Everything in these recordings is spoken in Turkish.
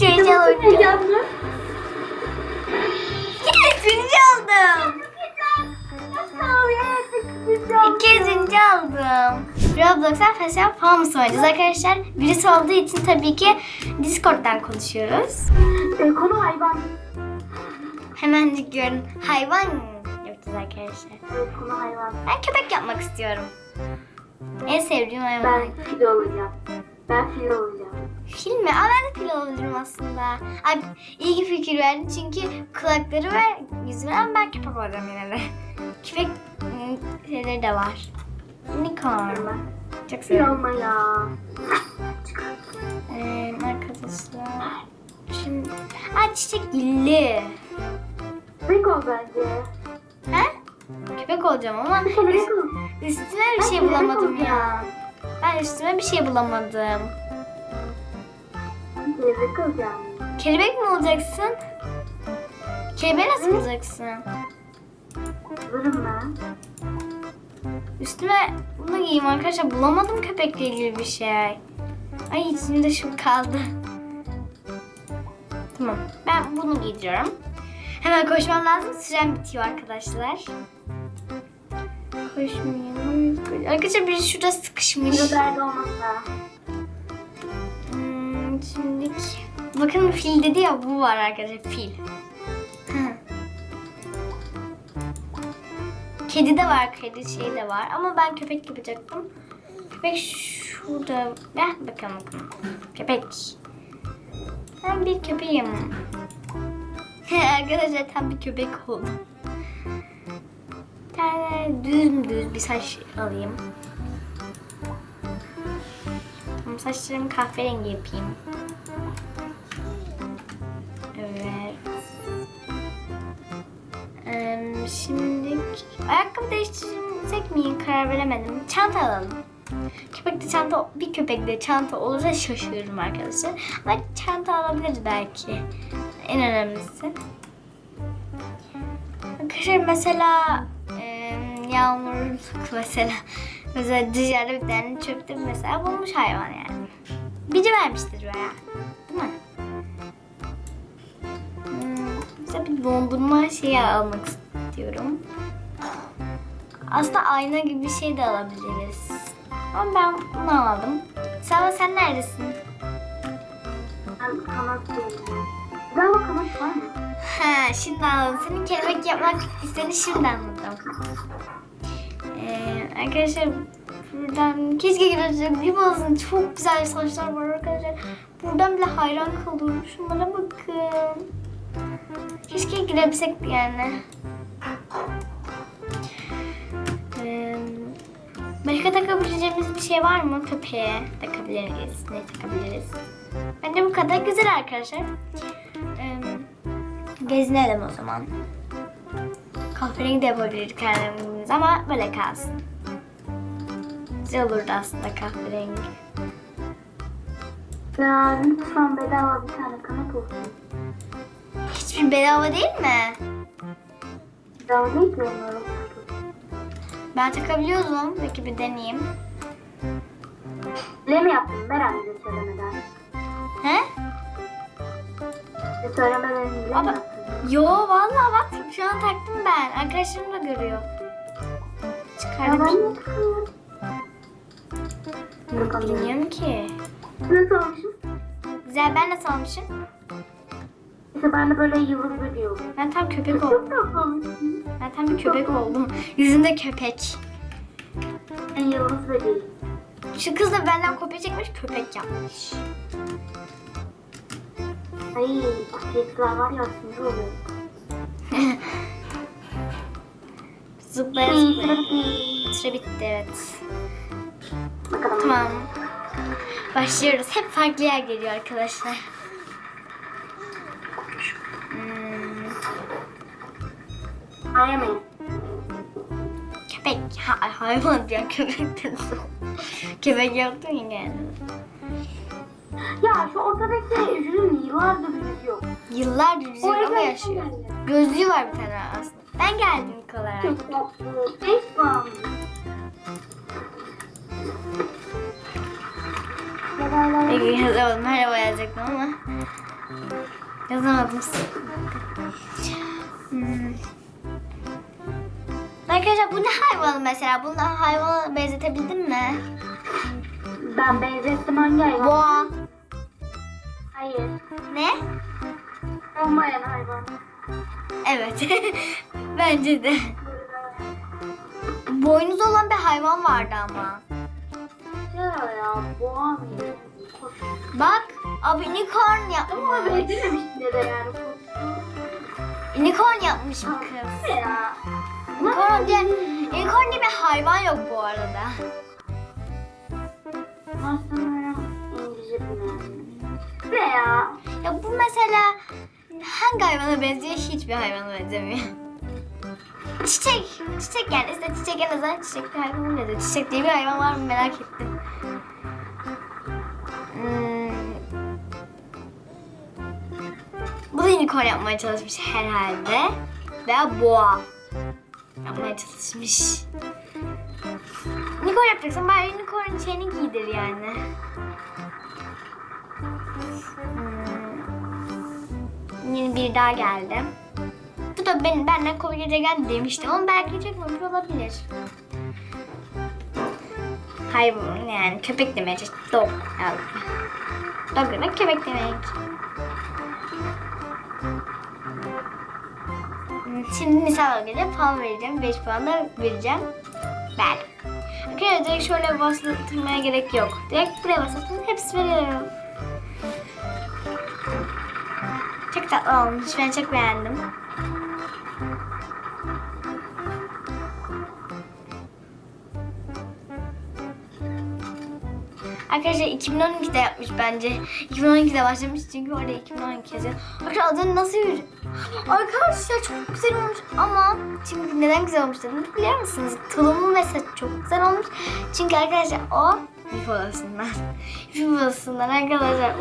Heyecanlı. Yes, birinci oldum. İkinci aldım. Roblox'tan Fashion Palms oynayacağız arkadaşlar. Birisi olduğu için tabii ki Discord'dan konuşuyoruz. Ee, konu hayvan. Hemen görün. Hayvan yapacağız arkadaşlar. Evet konu hayvan. Ben köpek yapmak istiyorum. En sevdiğim hayvan. Ben fil olacağım. Ben fil olacağım. Fil mi? Aa, ben de fil olabilirim aslında. Ay, iyi ki fikir verdin çünkü kulakları var, yüzü var ama ben köpek olacağım yine de. Köpek ım, şeyleri de var. Unicorn. Çok Fil seviyorum. olma ya. Ee, arkadaşlar. Şimdi... Aa çiçek illi. Köpek ol bence. He? Köpek olacağım ama Köpek ol. üstüme bir şey bulamadım ya. Ben üstüme bir şey bulamadım. Kelebek olacağım. Kelebek mi olacaksın? Kelebeği nasıl bulacaksın? Hazırım ben. Üstüme bunu giyeyim arkadaşlar. Bulamadım köpekle ilgili bir şey. Ay içinde şu kaldı. Tamam. Ben bunu giydiriyorum. Hemen koşmam lazım. Sürem bitiyor arkadaşlar. Koşmayayım. Arkadaşlar biri şurada sıkışmış. Olmazsa. Hmm, şimdilik. Bakın fil dedi ya bu var arkadaşlar fil. Hı. Kedi de var, kedi şey de var ama ben köpek yapacaktım. Köpek şurada. Heh, bakın bakın. Köpek. Ben bir köpeğim. arkadaşlar tam bir köpek oldum. Bir tane düz bir saç alayım. Saçlarımı kahverengi yapayım. Ayakkabı değiştirsek mi karar veremedim. Çanta alalım. Köpekte çanta, bir köpekte çanta olursa şaşırırım arkadaşlar. Ama çanta alabiliriz belki. En önemlisi. Arkadaşlar mesela e, yağmurluk mesela mesela dışarıda bir tane çöpte mesela bulmuş hayvan yani. Biri vermiştir veya. Değil mi? Hmm, mesela bir dondurma şeyi almak istiyorum. Aslında ayna gibi bir şey de alabiliriz. Ama ben bunu aldım. Sava sen neredesin? Ben kanat. Güzel bak kanat var mı? Ha, şimdi anladım. Senin kelebek yapmak istediğini şimdi anladım. Ee, arkadaşlar buradan keşke girecek gibi olsun. Çok güzel saçlar var arkadaşlar. Buradan bile hayran kalıyorum. Şunlara bakın. Keşke girebilsek yani. Ee, başka takabileceğimiz bir şey var mı? Köpeğe takabiliriz. Ne takabiliriz? Bence bu kadar güzel arkadaşlar. Ee, Gezinelim o zaman. Kahverengi de yapabilirdik kendimiz ama böyle kalsın. Güzel olurdu aslında kahverengi. Ya lütfen bedava bir tane kanat olsun. Hiçbir bedava değil mi? Bedava değil ki onları. Ben takabiliyordum. Peki bir deneyeyim. Ne mi yaptın Beren bize söylemeden? He? Bize söylemeden bile mi Ama- yaptın? Yo vallahi bak şu an taktım ben. Arkadaşlarım da görüyor. Ya Çıkardım. ben? Yok anlıyorum. Bilmiyorum ki. Nasıl olmuşum? Güzel ben nasıl almışım? De böyle yıldız böceği oldum. Ben tam köpek Çok oldum. tatlı olmuşsun. Ben tam bir köpek oldum. Yüzünde köpek. Ben yıldız böceği. Şu kız da benden kopya çekmiş köpek yapmış. Ay kutuyekiler var ya sinir oluyor. Zıplaya zıplaya. Süre bitti evet. Bakalım. Tamam. Başlıyoruz. Hep farklı yer geliyor arkadaşlar. Ayamayın. köpek. Ha, hayvan diyor köpek dedim. köpek yaptın ya yani. Ya şu ortadaki jürin yıllardır yüzüyor. Yıllardır yüzüyor ama yaşıyor. Gözlüğü var bir tane aslında. Ben geldim olarak. Çok tatlı. Beş puan. Peki yazamadım. Merhaba yazacaktım ama. Yazamadım. Arkadaşlar bu ne hayvanı mesela? Bunu hayvana benzetebildin mi? Ben benzettim hangi hayvan? Boğa. Hayır. Ne? Olmayan hayvan. Evet. Bence de. Boynuzu olan bir hayvan vardı ama. Ya ya boğa? Kuş. Bak abi unicorn Ama yapmış. benzememiş de yani. Unicorn yapmış bu kız. Ya. Unicorn diye, unicorn diye bir hayvan yok bu arada. Aslında İngilizce bilmiyorum. Ne ya? Ya bu mesela hangi hayvana benziyor? Hiçbir hayvana benzemiyor. Çiçek. Çiçek yani. İşte çiçek en azından çiçek bir hayvana benziyor. Çiçek diye bir hayvan var mı merak ettim. Hmm. Bu da unicorn yapmaya çalışmış herhalde. Veya boğa yapmaya çalışmış. Unicorn yapacaksan bari unicorn şeyini giydir yani. Hmm. Yeni bir daha geldi. Bu da benim benden kolu gezegen demiştim ama belki çekmemiş olabilir. Bu yani köpek demek işte dog. Yani. Dog demek köpek demek. Şimdi misal gelip puan vereceğim. 5 puan da vereceğim. Ben. Arkadaşlar direkt şöyle bastırmaya gerek yok. Direkt buraya basarsanız hepsi veriyorum. Çok tatlı olmuş. Ben çok beğendim. Arkadaşlar 2012'de yapmış bence. 2012'de başlamış çünkü orada 2012 yazıyor. Arkadaşlar adını nasıl? Arkadaşlar çok güzel olmuş ama şimdi neden güzel olmuş dedim biliyor musunuz? Tulumu mesela çok güzel olmuş. Çünkü arkadaşlar o Yuf odasından. Yuf odasından arkadaşlar.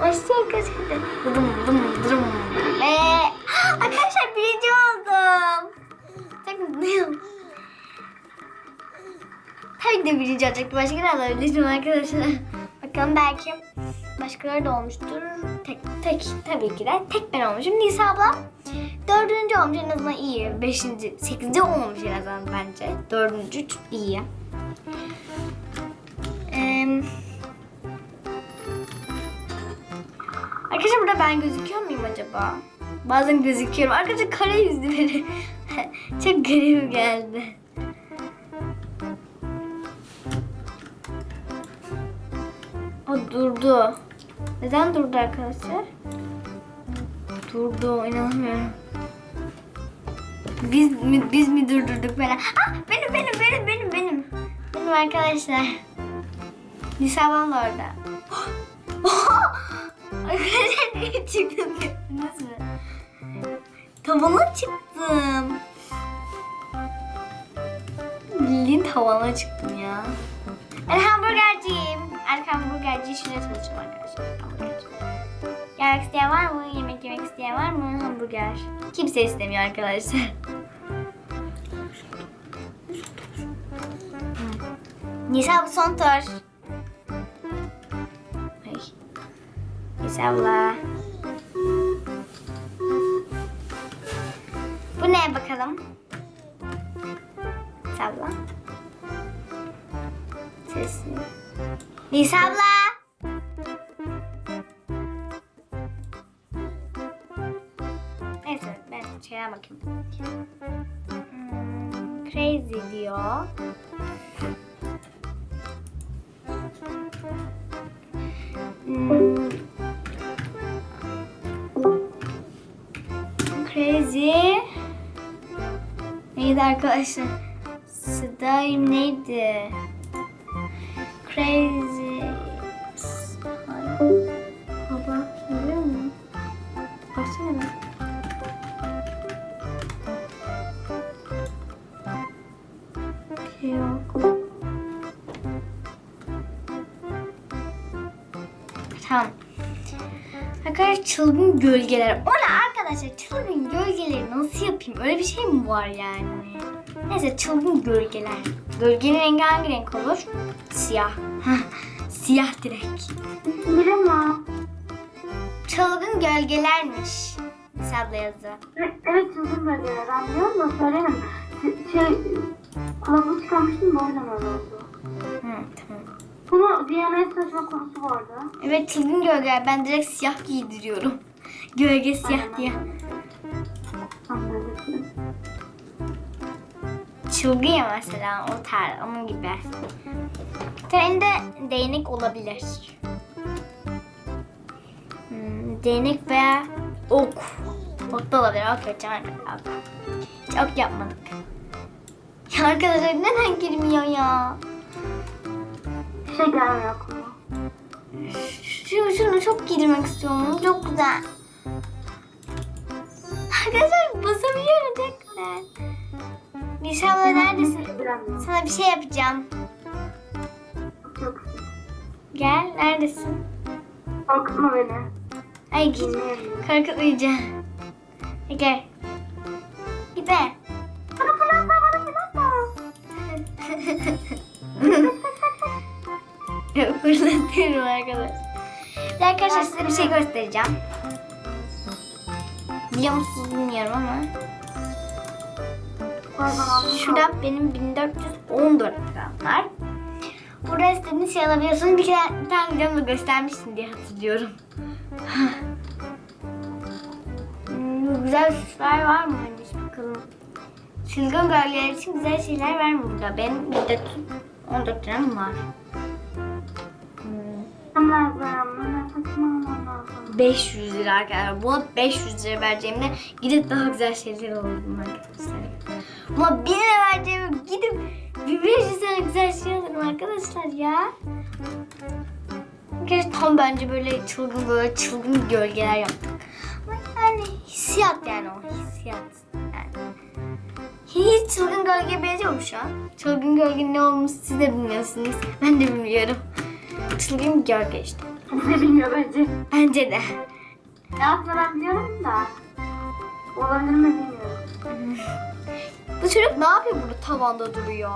Başta arkadaşlar. Dım dım dım. Ve arkadaşlar birinci oldum. Çok. Tabii ki de birinci olacaktı. Başka ne alabilirim arkadaşlar? Bakalım belki başkaları da olmuştur. Tek, tek tabii ki de. Tek ben olmuşum. Nisa abla dördüncü olmuş en azından iyi. Beşinci, sekizinci olmamış en azından bence. Dördüncü iyi. Ee, arkadaşlar burada ben gözüküyor muyum acaba? Bazen gözüküyorum. Arkadaşlar kare yüzlü biri. çok garip geldi. O durdu. Neden durdu arkadaşlar? Durdu inanamıyorum. Biz mi, biz mi durdurduk böyle? Ah benim benim benim benim benim. Benim arkadaşlar. Nisa ablam da orada. Arkadaşlar çıktım gördünüz? Tavana çıktım. Bildiğin tavana çıktım ya. Ben hamburgerciyim. Arka hamburgerci şuraya çalışıyorum arkadaşlar. Hamburgerci. Yemek isteyen var mı? Yemek yemek isteyen var mı? Hamburger. Kimse istemiyor arkadaşlar. Nisa bu son tur. Nisa abla. Bu ne bakalım? Nisa abla. Neyse ben şeye bakayım. Hmm, crazy diyor. Hmm. Crazy. Neydi arkadaşlar? Slime neydi? Crazy. Baba biliyor musun? Baksana. Yok. Tamam. Arkadaşlar çılgın gölgeler. O ne arkadaşlar? Çılgın gölgeleri nasıl yapayım? Öyle bir şey mi var yani? Neyse çılgın gölgeler. Gölgenin rengi hangi renk olur? Siyah. Siyah direkt. Bilemem. çılgın gölgelermiş. Sabla yazı. Evet, evet çılgın bölgeler. Ben biliyorum da söylemedim. Şey, kulaklık çıkarmıştım da o yüzden öyle oldu. Hı, tamam. Bunu DNA seçme konusu vardı. Evet çılgın gölgeler. Ben direkt siyah giydiriyorum. Gölge siyah diye. Çılgın ya mesela o tar onun gibi. Senin de değnek olabilir. Hmm, değnek veya ok. Ok da olabilir. Ok yapacağım arkadaşlar. Hiç ok yapmadık. Ya arkadaşlar neden girmiyor ya? Bir şey gelmiyor aklıma. Şu, şunu çok girmek istiyorum. Çok güzel. Arkadaşlar basabiliyorum tekrar. Nişanlı neredesin? Bilemiyorum. Sana bir şey yapacağım. Çok Gel neredesin? Korkutma beni. Ay git. Korkutmayacağım. Gel. Git be. Bana fırlatma, bana fırlatma. Fırlatıyorum arkadaşlar. Bir de arkadaşlar size bir şey göstereceğim. Biliyor musunuz bilmiyorum ama. Şurada benim 1414 liram var. Burada istediğiniz şey alabiliyorsunuz. Bir kere bir tane videomda göstermiştim diye hatırlıyorum. Hmm, güzel süsler var mı? Hadi bakalım. Çılgın gölgeler için güzel şeyler var mı burada? Benim 14 liram var. Hmm, Ben lazım. Bana saçmalamam lazım. 500 lira arkadaşlar. Buna 500 lira vereceğimde gidip daha güzel şeyler alırım arkadaşlar. Buna 1000 lira vereceğime gidip bir 500 lira güzel şey alırım arkadaşlar ya. Gerçi tam bence böyle çılgın böyle çılgın gölgeler yaptık. Ama yani hissiyat yani o hissiyat. Yani. Hiç çılgın gölge benziyor mu şu an? Çılgın gölge ne olmuş siz de bilmiyorsunuz. Ben de bilmiyorum. Çılgın gölge işte. Kimse bilmiyor bence. Bence de. Aslında ben biliyorum da. Olabilir mi bilmiyorum. Bu çocuk ne yapıyor burada tavanda duruyor?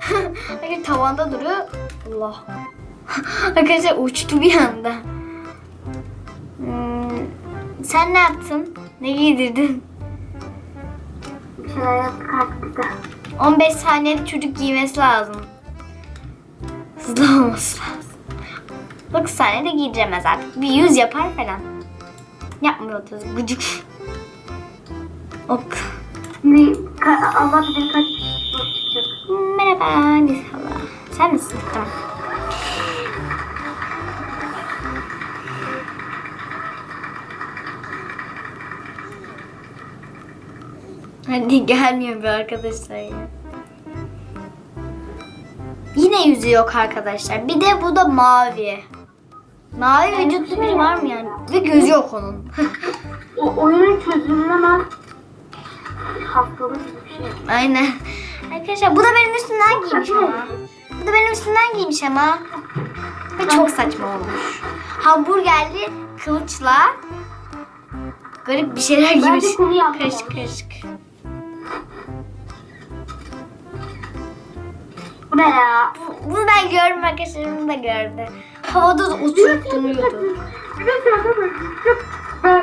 Hayır tavanda duruyor. Allah. Arkadaşlar uçtu bir anda. Hmm, sen ne yaptın? Ne giydirdin? Artık bize. 15 saniyede çocuk giymesi lazım. Hızlı olması lazım. 9 saniyede giydiremez artık. Bir yüz yapar falan. Yapmıyordu gıcık. Ok. Şimdi ka- Allah bilir kaç çıkacak. Merhaba Nisala. Sen misin? Tamam. Hadi gelmiyor bir arkadaşlar ya. Yine yüzü yok arkadaşlar. Bir de bu da mavi. Mavi vücutlu biri var mı yani? Ve gözü yok onun. O oyunun çözümlemez hastalığı gibi bir şey. Aynen. Arkadaşlar bu da benim üstümden giymiş ama. Bu da benim üstümden giymiş ama. Ve çok saçma olmuş. Hamburgerli kılıçla garip bir şeyler giymiş. Bence yapma. Karışık karışık. Bu ne ya? Bu- Bunu ben gördüm arkadaşlarım da gördü. Havada da oturup duruyordu. Bir de şöyle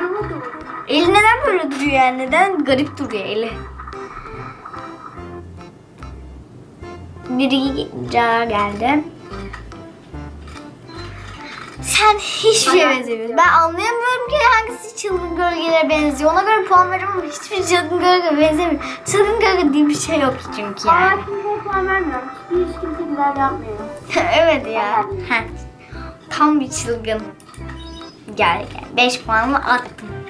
oldu. Eli neden böyle duruyor yani? Neden garip duruyor eli? Biri geldi. Sen hiçbir şeye benzemiyorsun. Ben anlayamıyorum ki hangisi çılgın gölgelere benziyor. Ona göre puan veririm ama hiçbir çılgın gölge benzemiyor. Çılgın gölge diye bir şey yok çünkü yani. kimseye puan vermiyorum. Hiç, hiç kimse güzel yapmıyor. evet ya. Heh. Tam bir çılgın. Gel gel. 5 puanla attım.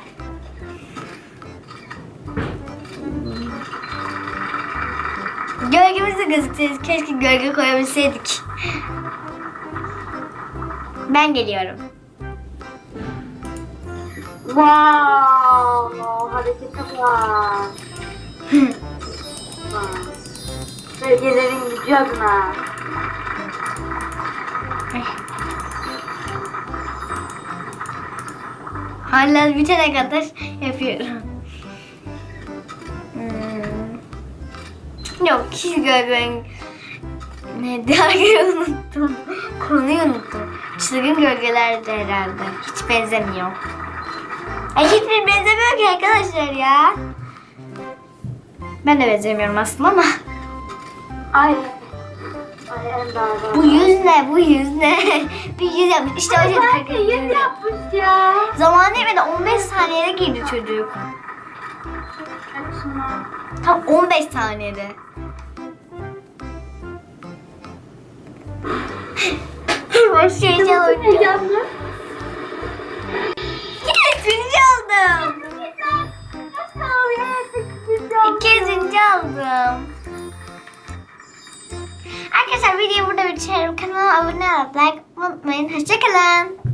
Gölgemiz de gözükseydi. Keşke gölge koyabilseydik. Ben geliyorum. Wow, harekete bak. Bölgelerin gücü adına. Hala bitene kadar yapıyorum. Yok hiç gölgen... Ne diye unuttum. Konuyu unuttum. Çılgın gölgeler de herhalde. Hiç benzemiyor. Ay hiçbir benzemiyor ki arkadaşlar ya. Ben de benzemiyorum aslında ama. Ay. Bu yüz ne? Bu yüz ne? bir yüz yapmış. İşte o çocuk. yüz yapmış ya. Zamanı yemedi 15 saniyede girdi çocuk. Şuna. Tam 15 saniyede. Başlayacağım. Heyecanlı. Yes, birinci aldım. İkinci aldım. Arkadaşlar videoyu burada bitiriyorum. Kanalıma abone olup like unutmayın. Hoşçakalın.